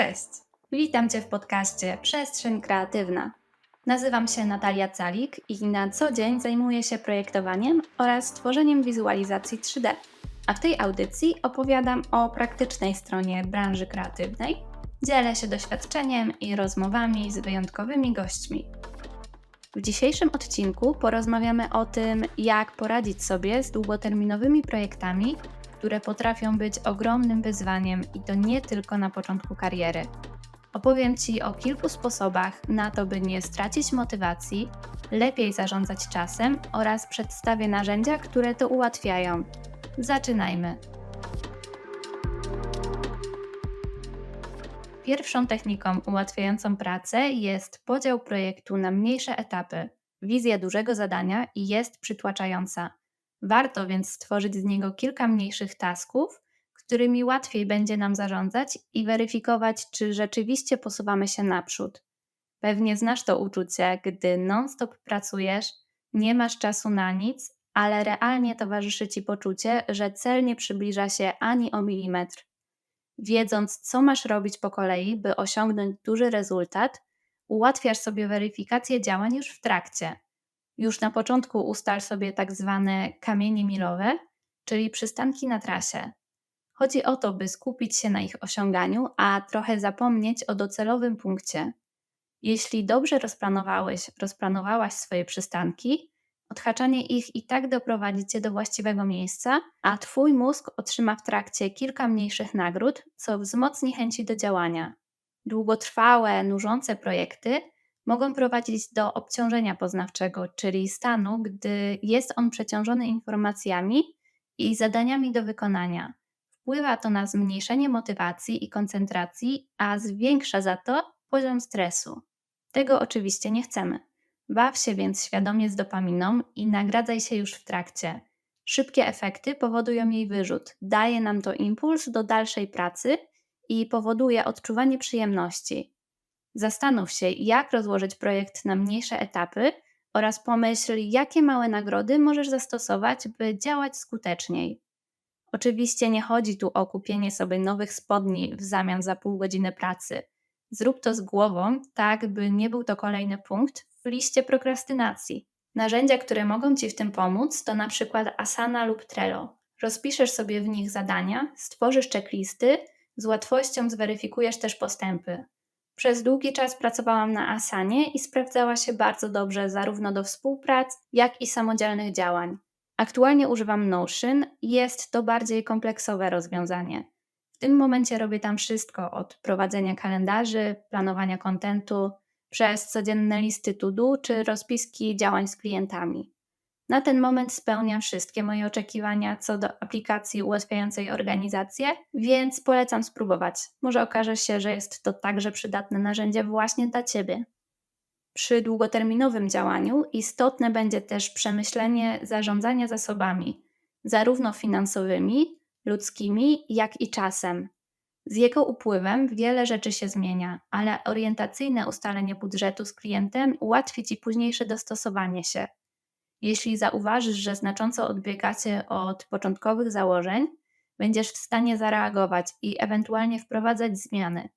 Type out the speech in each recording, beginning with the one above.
Cześć! Witam Cię w podcaście Przestrzeń Kreatywna. Nazywam się Natalia Calik i na co dzień zajmuję się projektowaniem oraz tworzeniem wizualizacji 3D. A w tej audycji opowiadam o praktycznej stronie branży kreatywnej, dzielę się doświadczeniem i rozmowami z wyjątkowymi gośćmi. W dzisiejszym odcinku porozmawiamy o tym, jak poradzić sobie z długoterminowymi projektami, które potrafią być ogromnym wyzwaniem i to nie tylko na początku kariery. Opowiem Ci o kilku sposobach na to, by nie stracić motywacji, lepiej zarządzać czasem oraz przedstawię narzędzia, które to ułatwiają. Zaczynajmy. Pierwszą techniką ułatwiającą pracę jest podział projektu na mniejsze etapy. Wizja dużego zadania jest przytłaczająca. Warto więc stworzyć z niego kilka mniejszych tasków, którymi łatwiej będzie nam zarządzać i weryfikować, czy rzeczywiście posuwamy się naprzód. Pewnie znasz to uczucie, gdy non-stop pracujesz, nie masz czasu na nic, ale realnie towarzyszy ci poczucie, że cel nie przybliża się ani o milimetr. Wiedząc, co masz robić po kolei, by osiągnąć duży rezultat, ułatwiasz sobie weryfikację działań już w trakcie. Już na początku ustal sobie tak zwane kamienie milowe, czyli przystanki na trasie. Chodzi o to, by skupić się na ich osiąganiu, a trochę zapomnieć o docelowym punkcie. Jeśli dobrze rozplanowałeś, rozplanowałaś swoje przystanki, odhaczanie ich i tak doprowadzi cię do właściwego miejsca, a twój mózg otrzyma w trakcie kilka mniejszych nagród, co wzmocni chęci do działania. Długotrwałe, nużące projekty mogą prowadzić do obciążenia poznawczego, czyli stanu, gdy jest on przeciążony informacjami i zadaniami do wykonania. Wpływa to na zmniejszenie motywacji i koncentracji, a zwiększa za to poziom stresu. Tego oczywiście nie chcemy. Baw się więc świadomie z dopaminą i nagradzaj się już w trakcie. Szybkie efekty powodują jej wyrzut, daje nam to impuls do dalszej pracy i powoduje odczuwanie przyjemności. Zastanów się, jak rozłożyć projekt na mniejsze etapy oraz pomyśl, jakie małe nagrody możesz zastosować, by działać skuteczniej. Oczywiście nie chodzi tu o kupienie sobie nowych spodni w zamian za pół godziny pracy. Zrób to z głową, tak by nie był to kolejny punkt w liście prokrastynacji. Narzędzia, które mogą Ci w tym pomóc, to na przykład Asana lub Trello. Rozpiszesz sobie w nich zadania, stworzysz checklisty, z łatwością zweryfikujesz też postępy. Przez długi czas pracowałam na Asanie i sprawdzała się bardzo dobrze zarówno do współprac, jak i samodzielnych działań. Aktualnie używam Notion i jest to bardziej kompleksowe rozwiązanie. W tym momencie robię tam wszystko od prowadzenia kalendarzy, planowania kontentu, przez codzienne listy to-do czy rozpiski działań z klientami. Na ten moment spełnia wszystkie moje oczekiwania co do aplikacji ułatwiającej organizację, więc polecam spróbować. Może okaże się, że jest to także przydatne narzędzie właśnie dla Ciebie. Przy długoterminowym działaniu istotne będzie też przemyślenie zarządzania zasobami, zarówno finansowymi, ludzkimi, jak i czasem. Z jego upływem wiele rzeczy się zmienia, ale orientacyjne ustalenie budżetu z klientem ułatwi Ci późniejsze dostosowanie się. Jeśli zauważysz, że znacząco odbiegacie od początkowych założeń, będziesz w stanie zareagować i ewentualnie wprowadzać zmiany.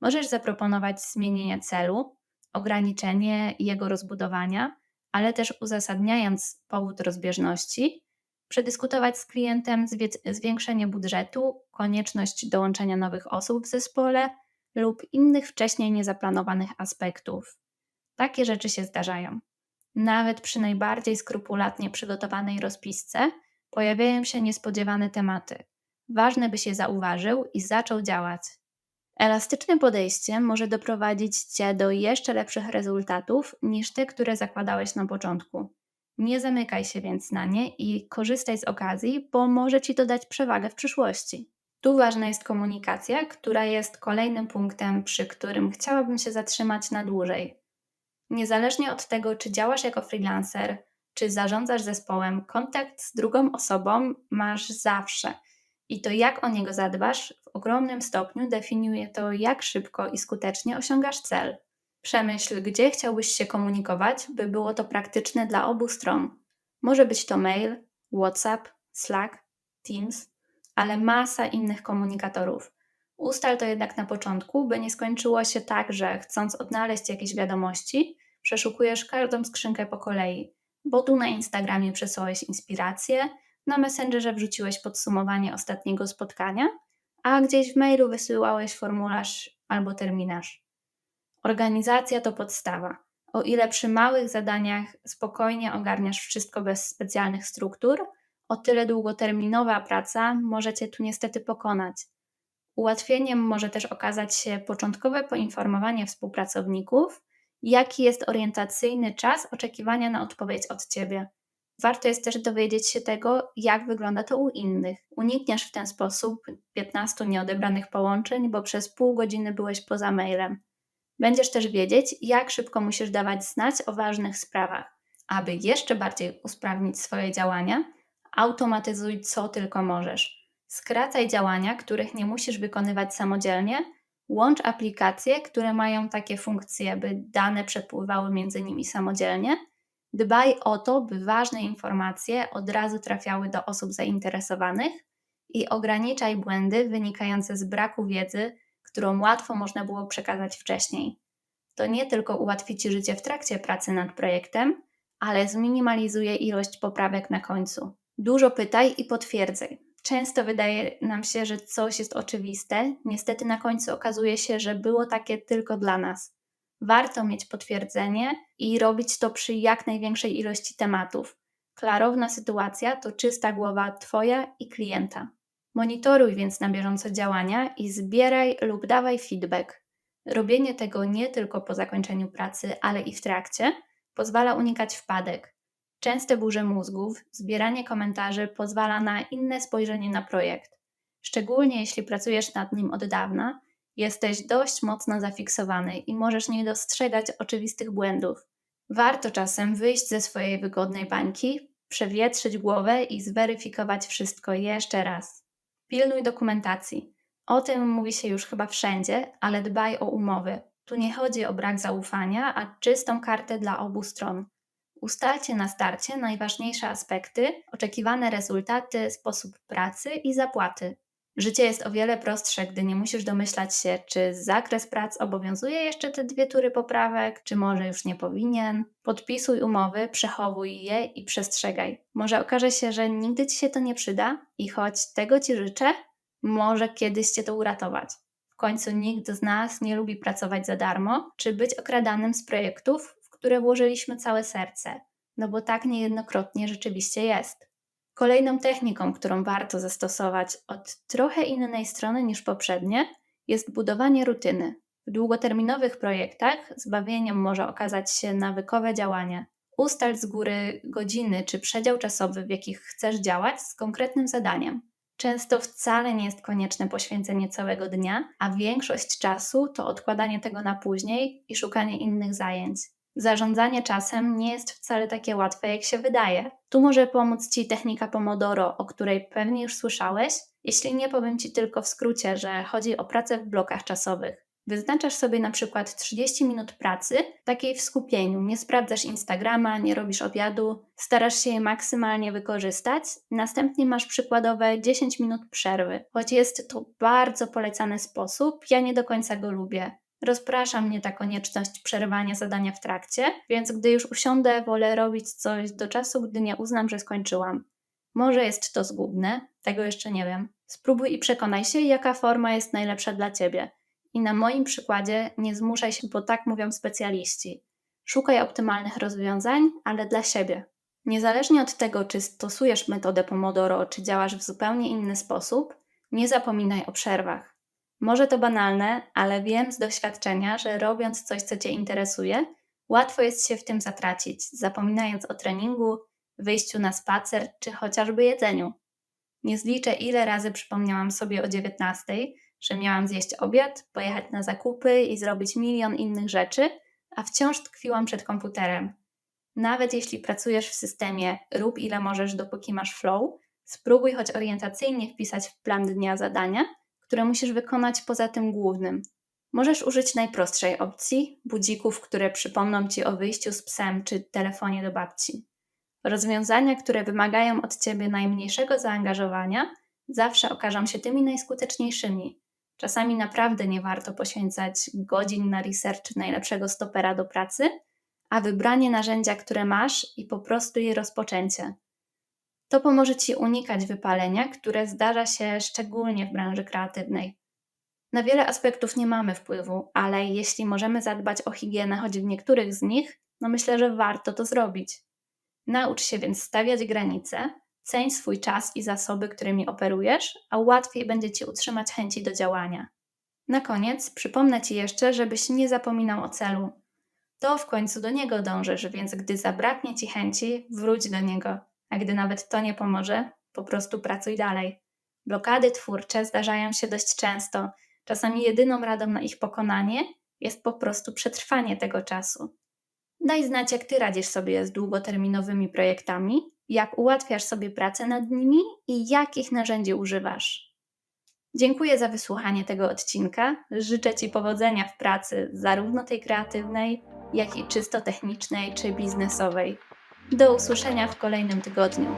Możesz zaproponować zmienienie celu, ograniczenie jego rozbudowania, ale też uzasadniając powód rozbieżności, przedyskutować z klientem zwiększenie budżetu, konieczność dołączenia nowych osób w zespole lub innych wcześniej niezaplanowanych aspektów. Takie rzeczy się zdarzają. Nawet przy najbardziej skrupulatnie przygotowanej rozpisce pojawiają się niespodziewane tematy. Ważne, byś je zauważył i zaczął działać. Elastyczne podejście może doprowadzić Cię do jeszcze lepszych rezultatów niż te, które zakładałeś na początku. Nie zamykaj się więc na nie i korzystaj z okazji, bo może Ci to dać przewagę w przyszłości. Tu ważna jest komunikacja, która jest kolejnym punktem, przy którym chciałabym się zatrzymać na dłużej. Niezależnie od tego, czy działasz jako freelancer, czy zarządzasz zespołem, kontakt z drugą osobą masz zawsze. I to, jak o niego zadbasz, w ogromnym stopniu definiuje to, jak szybko i skutecznie osiągasz cel. Przemyśl, gdzie chciałbyś się komunikować, by było to praktyczne dla obu stron. Może być to mail, WhatsApp, Slack, Teams, ale masa innych komunikatorów. Ustal to jednak na początku, by nie skończyło się tak, że chcąc odnaleźć jakieś wiadomości, przeszukujesz każdą skrzynkę po kolei, bo tu na Instagramie przesłałeś inspirację, na Messengerze wrzuciłeś podsumowanie ostatniego spotkania, a gdzieś w mailu wysyłałeś formularz albo terminarz. Organizacja to podstawa. O ile przy małych zadaniach spokojnie ogarniasz wszystko bez specjalnych struktur, o tyle długoterminowa praca może cię tu niestety pokonać. Ułatwieniem może też okazać się początkowe poinformowanie współpracowników, jaki jest orientacyjny czas oczekiwania na odpowiedź od ciebie. Warto jest też dowiedzieć się tego, jak wygląda to u innych. Unikniesz w ten sposób 15 nieodebranych połączeń, bo przez pół godziny byłeś poza mailem. Będziesz też wiedzieć, jak szybko musisz dawać znać o ważnych sprawach. Aby jeszcze bardziej usprawnić swoje działania, automatyzuj co tylko możesz. Skracaj działania, których nie musisz wykonywać samodzielnie, łącz aplikacje, które mają takie funkcje, by dane przepływały między nimi samodzielnie. Dbaj o to, by ważne informacje od razu trafiały do osób zainteresowanych i ograniczaj błędy wynikające z braku wiedzy którą łatwo można było przekazać wcześniej. To nie tylko ułatwi Ci życie w trakcie pracy nad projektem, ale zminimalizuje ilość poprawek na końcu. Dużo pytaj i potwierdzaj. Często wydaje nam się, że coś jest oczywiste, niestety na końcu okazuje się, że było takie tylko dla nas. Warto mieć potwierdzenie i robić to przy jak największej ilości tematów. Klarowna sytuacja to czysta głowa Twoja i klienta. Monitoruj więc na bieżąco działania i zbieraj lub dawaj feedback. Robienie tego nie tylko po zakończeniu pracy, ale i w trakcie pozwala unikać wpadek. Częste burze mózgów, zbieranie komentarzy pozwala na inne spojrzenie na projekt. Szczególnie jeśli pracujesz nad nim od dawna, jesteś dość mocno zafiksowany i możesz nie dostrzegać oczywistych błędów. Warto czasem wyjść ze swojej wygodnej bańki, przewietrzyć głowę i zweryfikować wszystko jeszcze raz. Pilnuj dokumentacji. O tym mówi się już chyba wszędzie, ale dbaj o umowy. Tu nie chodzi o brak zaufania, a czystą kartę dla obu stron. Ustalcie na starcie najważniejsze aspekty, oczekiwane rezultaty, sposób pracy i zapłaty. Życie jest o wiele prostsze, gdy nie musisz domyślać się, czy zakres prac obowiązuje jeszcze te dwie tury poprawek, czy może już nie powinien. Podpisuj umowy, przechowuj je i przestrzegaj. Może okaże się, że nigdy ci się to nie przyda i choć tego ci życzę, może kiedyś cię to uratować. W końcu nikt z nas nie lubi pracować za darmo, czy być okradanym z projektów, które włożyliśmy całe serce, no bo tak niejednokrotnie rzeczywiście jest. Kolejną techniką, którą warto zastosować od trochę innej strony niż poprzednie, jest budowanie rutyny. W długoterminowych projektach zbawieniem może okazać się nawykowe działanie. Ustal z góry godziny czy przedział czasowy, w jakich chcesz działać z konkretnym zadaniem. Często wcale nie jest konieczne poświęcenie całego dnia, a większość czasu to odkładanie tego na później i szukanie innych zajęć. Zarządzanie czasem nie jest wcale takie łatwe, jak się wydaje. Tu może pomóc Ci technika Pomodoro, o której pewnie już słyszałeś. Jeśli nie, powiem Ci tylko w skrócie, że chodzi o pracę w blokach czasowych. Wyznaczasz sobie na przykład 30 minut pracy, takiej w skupieniu. Nie sprawdzasz Instagrama, nie robisz obiadu, starasz się je maksymalnie wykorzystać. Następnie masz przykładowe 10 minut przerwy. Choć jest to bardzo polecany sposób, ja nie do końca go lubię. Rozprasza mnie ta konieczność przerywania zadania w trakcie, więc gdy już usiądę, wolę robić coś do czasu, gdy nie uznam, że skończyłam. Może jest to zgubne, tego jeszcze nie wiem. Spróbuj i przekonaj się, jaka forma jest najlepsza dla ciebie. I na moim przykładzie nie zmuszaj się, bo tak mówią specjaliści. Szukaj optymalnych rozwiązań, ale dla siebie. Niezależnie od tego, czy stosujesz metodę Pomodoro, czy działasz w zupełnie inny sposób, nie zapominaj o przerwach. Może to banalne, ale wiem z doświadczenia, że robiąc coś, co Cię interesuje, łatwo jest się w tym zatracić, zapominając o treningu, wyjściu na spacer czy chociażby jedzeniu. Nie zliczę, ile razy przypomniałam sobie o 19, że miałam zjeść obiad, pojechać na zakupy i zrobić milion innych rzeczy, a wciąż tkwiłam przed komputerem. Nawet jeśli pracujesz w systemie rób ile możesz, dopóki masz flow, spróbuj choć orientacyjnie wpisać w plan dnia zadania – które musisz wykonać poza tym głównym. Możesz użyć najprostszej opcji budzików, które przypomną ci o wyjściu z psem czy telefonie do babci. Rozwiązania, które wymagają od ciebie najmniejszego zaangażowania, zawsze okażą się tymi najskuteczniejszymi. Czasami naprawdę nie warto poświęcać godzin na research najlepszego stopera do pracy, a wybranie narzędzia, które masz i po prostu je rozpoczęcie. To pomoże Ci unikać wypalenia, które zdarza się szczególnie w branży kreatywnej. Na wiele aspektów nie mamy wpływu, ale jeśli możemy zadbać o higienę choć w niektórych z nich, no myślę, że warto to zrobić. Naucz się więc stawiać granice, ceń swój czas i zasoby, którymi operujesz, a łatwiej będzie Ci utrzymać chęci do działania. Na koniec przypomnę Ci jeszcze, żebyś nie zapominał o celu. To w końcu do niego dążysz, więc gdy zabraknie Ci chęci, wróć do niego, a gdy nawet to nie pomoże, po prostu pracuj dalej. Blokady twórcze zdarzają się dość często. Czasami jedyną radą na ich pokonanie jest po prostu przetrwanie tego czasu. Daj znać, jak Ty radzisz sobie z długoterminowymi projektami, jak ułatwiasz sobie pracę nad nimi i jakich narzędzi używasz. Dziękuję za wysłuchanie tego odcinka. Życzę Ci powodzenia w pracy, zarówno tej kreatywnej, jak i czysto technicznej czy biznesowej. Do usłyszenia w kolejnym tygodniu.